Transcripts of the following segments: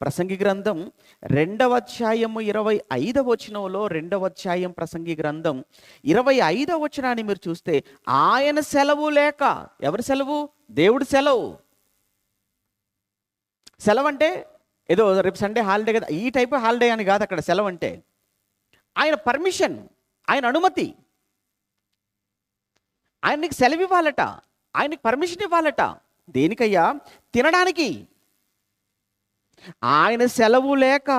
ప్రసంగి గ్రంథం రెండవ అధ్యాయము ఇరవై ఐదవ వచనంలో రెండవ అధ్యాయం ప్రసంగి గ్రంథం ఇరవై ఐదవ వచనాన్ని మీరు చూస్తే ఆయన సెలవు లేక ఎవరి సెలవు? దేవుడి సెలవు. సెలవు అంటే ఏదో రేపు సండే హాలిడే కదా ఈ టైప్ హాలిడే అని కాదు అక్కడ సెలవు అంటే ఆయన పర్మిషన్ ఆయన అనుమతి. ఆయనకి సెలవు ఇవ్వాలట ఆయనకి పర్మిషన్ ఇవ్వాలట. దేనికయ్యా? తినడానికి. ఆయన సెలవు లేక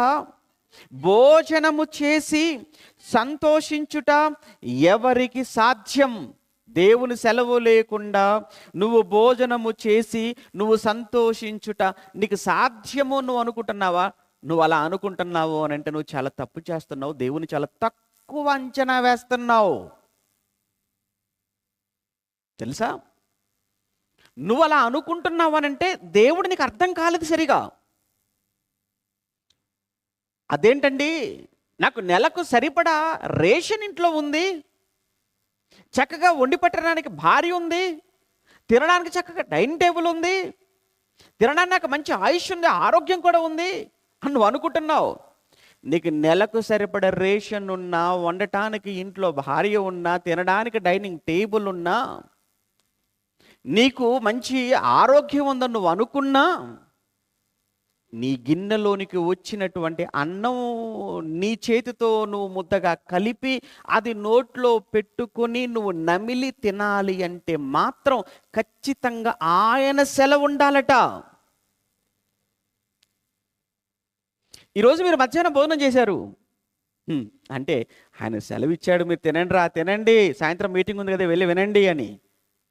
భోజనము చేసి సంతోషించుట ఎవరికి సాధ్యం? దేవుని సెలవు లేకుండా నువ్వు భోజనము చేసి నువ్వు సంతోషించుట నీకు సాధ్యము నువ్వు అనుకుంటున్నావా? నువ్వు అలా అనుకుంటున్నావు అని అంటే నువ్వు చాలా తప్పు చేస్తున్నావు దేవుని చాలా తక్కువ అంచనా వేస్తున్నావు. తెలుసా? నువ్వు అలా అనుకుంటున్నావు అని అంటే దేవుడు నీకు అర్థం కాలేదు సరిగా. అదేంటండి? నాకు నెలకు సరిపడా రేషన్ ఇంట్లో ఉంది. చక్కగా వండి పెట్టడానికి భార్య ఉంది. తినడానికి చక్కగా డైనింగ్ టేబుల్ ఉంది. తినడానికి నాకు మంచి ఆయుష్ ఉంది ఆరోగ్యం కూడా ఉంది అని నువ్వు అనుకుంటున్నావు. నీకు నెలకు సరిపడ రేషన్ ఉన్నా వండటానికి ఇంట్లో భార్య ఉన్నా తినడానికి డైనింగ్ టేబుల్ ఉన్నా నీకు మంచి ఆరోగ్యం ఉందని నువ్వు అనుకున్నా నీ గిన్నెలోనికి వచ్చినటువంటి అన్నం నీ చేతితో నువ్వు ముద్దగా కలిపి అది నోట్లో పెట్టుకొని నువ్వు నమిలి తినాలి అంటే మాత్రం ఖచ్చితంగా ఆయన సెలవు ఉండాలట. ఈరోజు మీరు మధ్యాహ్నం భోజనం చేశారు. అంటే ఆయన సెలవు ఇచ్చాడు మీరు తినండి రా తినండి సాయంత్రం మీటింగ్ ఉంది కదా వెళ్ళి వినండి అని.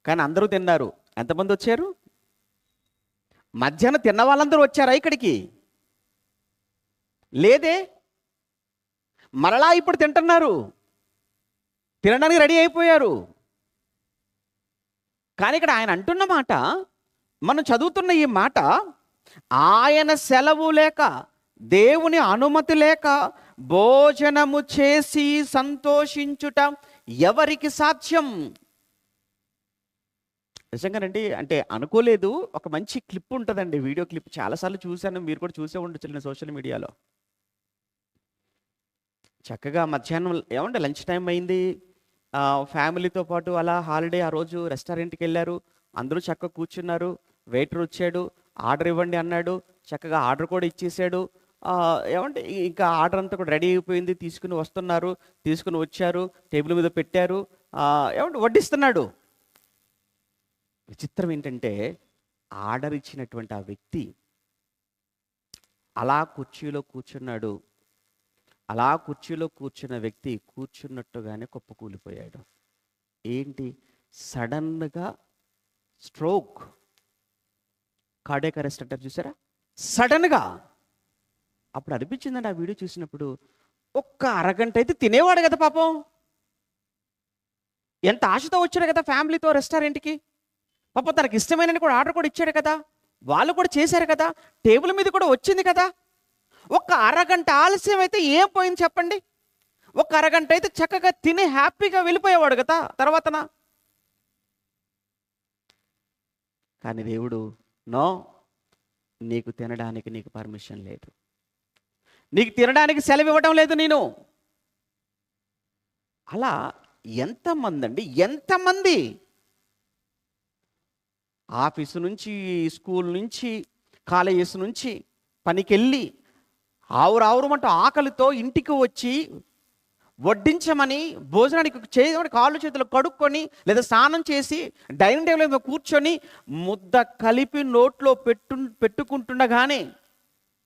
కానీ అందరూ తిన్నారు. ఎంతమంది వచ్చారు? మధ్యాహ్నం తిన్న వాళ్ళందరూ వచ్చారా ఇక్కడికి? లేదే? మరలా ఇప్పుడు తింటున్నారు. తినడానికి రెడీ అయిపోయారు. కానీ ఇక్కడ ఆయన అంటున్న మాట మనం చదువుతున్న ఈ మాట ఆయన సెలవు లేక దేవుని అనుమతి లేక భోజనము చేసి సంతోషించుట ఎవరికి సాధ్యం? నిజంగానండి అంటే అనుకోలేదు ఒక మంచి క్లిప్ ఉంటుందండి. వీడియో క్లిప్ చాలాసార్లు చూశాను మీరు కూడా చూసే ఉండొచ్చు సోషల్ మీడియాలో. చక్కగా మధ్యాహ్నం ఏమంటే లంచ్ టైం అయింది. ఫ్యామిలీతో పాటు అలా హాలిడే ఆ రోజు రెస్టారెంట్కి వెళ్ళారు. అందరూ చక్కగా కూర్చున్నారు. వెయిటర్ వచ్చాడు ఆర్డర్ ఇవ్వండి అన్నాడు. చక్కగా ఆర్డర్ కూడా ఇచ్చేసాడు. ఏమంటే ఇంకా ఆర్డర్ అంతా కూడా రెడీ అయిపోయింది తీసుకుని వస్తున్నారు. తీసుకుని వచ్చారు టేబుల్ మీద పెట్టారు. ఏమంటే వడ్డిస్తున్నాడు? విచిత్రం ఏంటంటే ఆర్డర్ ఇచ్చినటువంటి ఆ వ్యక్తి అలా కుర్చీలో కూర్చున్నాడు. అలా కుర్చీలో కూర్చున్న వ్యక్తి కూర్చున్నట్టుగానే కుప్పకూలిపోయాడు ఏంటి? సడన్గా స్ట్రోక్. కార్డియాక్ అరెస్ట్ అంటారు చూసారా? సడన్గా. అప్పుడు అనిపించిందండి ఆ వీడియో చూసినప్పుడు ఒక్క అరగంట అయితే తినేవాడు కదా పాపం. ఎంత ఆశతో వచ్చాడు కదా ఫ్యామిలీతో రెస్టారెంట్కి. పాప తనకి ఇష్టమైన కూడా ఆర్డర్ కూడా ఇచ్చాడు కదా. వాళ్ళు కూడా చేశారు కదా. టేబుల్ మీద కూడా వచ్చింది కదా. ఒక్క అరగంట ఆలస్యం అయితే ఏం పోయింది చెప్పండి. ఒక అరగంట అయితే చక్కగా తిని హ్యాపీగా వెళ్ళిపోయేవాడు కదా తర్వాతనా కానీ దేవుడు నో నీకు తినడానికి నీకు పర్మిషన్ లేదు. నీకు తినడానికి సెలవు ఇవ్వడం లేదు నేను. అలా ఎంతమంది అండి? ఎంతమంది? ఆఫీసు నుంచి స్కూల్ నుంచి కాలేజెస్ నుంచి పనికెళ్ళి ఆవురావురమంటూ ఆకలితో ఇంటికి వచ్చి వడ్డించమని భోజనానికి చేయమని కాళ్ళు చేతులు కడుక్కొని లేదా స్నానం చేసి డైనింగ్ టేబుల్ మీద కూర్చొని ముద్ద కలిపి నోట్లో పెట్టు పెట్టుకుంటుండగానే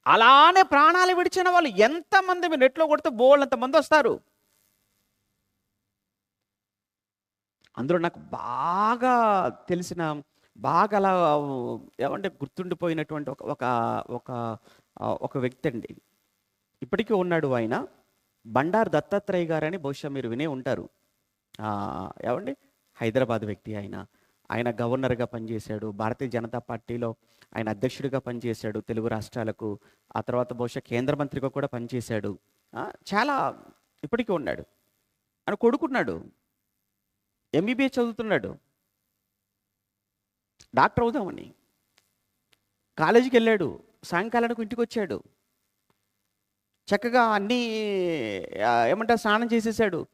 అలానే ప్రాణాలు విడిచిన వాళ్ళు ఎంతమంది మీరు నెట్లో కొడితే బోళ్ళంత మంది వస్తారు. అందులో నాకు బాగా తెలిసిన బాగా అలా ఏమంటే గుర్తుండిపోయినటువంటి ఒక ఒక ఒక ఒక వ్యక్తి అండి ఇప్పటికీ ఉన్నాడు ఆయన. బండారు దత్తాత్రేయ గారని బహుశా మీరు వినే ఉంటారు. ఏమండి? హైదరాబాద్ వ్యక్తి ఆయన. ఆయన గవర్నర్గా పనిచేశాడు. భారతీయ జనతా పార్టీలో ఆయన అధ్యక్షుడిగా పనిచేశాడు తెలుగు రాష్ట్రాలకు. ఆ తర్వాత బహుశా కేంద్ర మంత్రిగా కూడా పనిచేశాడు. చాలా ఇప్పటికీ ఉన్నాడు. ఆయన కొడుకున్నాడు. ఎంబీబీఎస్ చదువుతున్నాడు. డాక్టర్ అవుదామని కాలేజీకి వెళ్ళాడు సాయంకాలానికి ఇంటికి వచ్చాడు. చక్కగా అన్నీ ఏమంటారు స్నానం చేసేసాడు.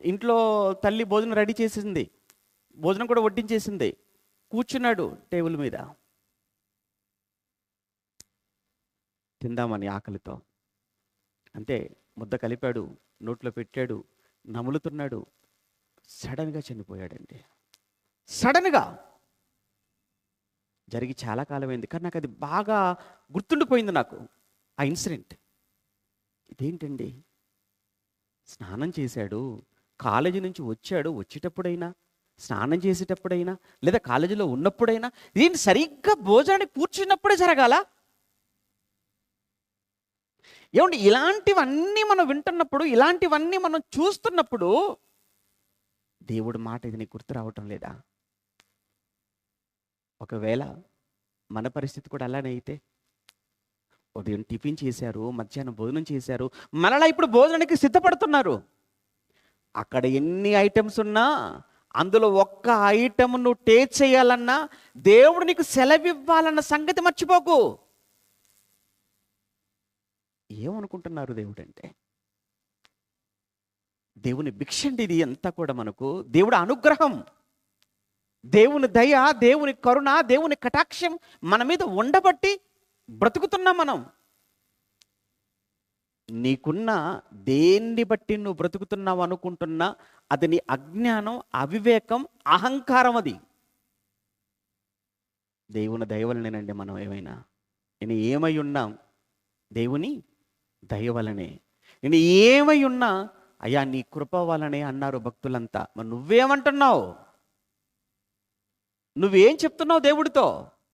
ఇంట్లో తల్లి భోజనం రెడీ చేసింది. భోజనం కూడా వడ్డించేసింది. కూర్చున్నాడు టేబుల్ మీద. తిందామని ఆకలితో. అంతే ముద్ద కలిపాడు నోట్లో పెట్టాడు నములుతున్నాడు. సడన్గా చనిపోయాడండి. సడన్గా జరిగి చాలా కాలమైంది. కానీ నాకు అది బాగా గుర్తుండిపోయింది నాకు ఆ ఇన్సిడెంట్. ఇదేంటండి? స్నానం చేశాడు కాలేజీ నుంచి వచ్చాడు వచ్చేటప్పుడైనా స్నానం చేసేటప్పుడైనా లేదా కాలేజీలో ఉన్నప్పుడైనా దీన్ని సరిగ్గా భోజనానికి కూర్చున్నప్పుడే జరగాల? ఏమండి ఇలాంటివన్నీ మనం వింటున్నప్పుడు ఇలాంటివన్నీ మనం చూస్తున్నప్పుడు దేవుడి మాట ఇది నీకు గుర్తు రావటం లేదా? ఒకవేళ మన పరిస్థితి కూడా అలానే అయితే ఉదయం టిఫిన్ చేశారు మధ్యాహ్నం భోజనం చేశారు మరలా ఇప్పుడు భోజనానికి సిద్ధపడుతున్నారు. అక్కడ ఎన్ని ఐటమ్స్ ఉన్నా అందులో ఒక్క ఐటమ్ నువ్వు టేస్ట్ చేయాలన్నా దేవుడు నీకు సెలవివ్వాలన్న సంగతి మర్చిపోకు. ఏమనుకుంటున్నారు దేవుడు అంటే దేవుని భిక్షండి ఇది అంతా కూడా మనకు దేవుడు అనుగ్రహం. దేవుని దయ దేవుని కరుణ దేవుని కటాక్షం మన మీద ఉండబట్టి బ్రతుకుతున్నాం మనం. నీకున్న దేన్ని బట్టి నువ్వు బ్రతుకుతున్నావు అనుకుంటున్నా అది నీ అజ్ఞానం అవివేకం అహంకారం అది. దేవుని దయవలనేనండి మనం ఏమైనా. నేను ఏమై ఉన్నాం దేవుని దయవలనే నేను ఏమై ఉన్నా అయ్యా నీ కృప వలనే అన్నారు భక్తులంతా. మరి నువ్వేమంటున్నావు? నువ్వేం చెప్తున్నావు దేవుడితో?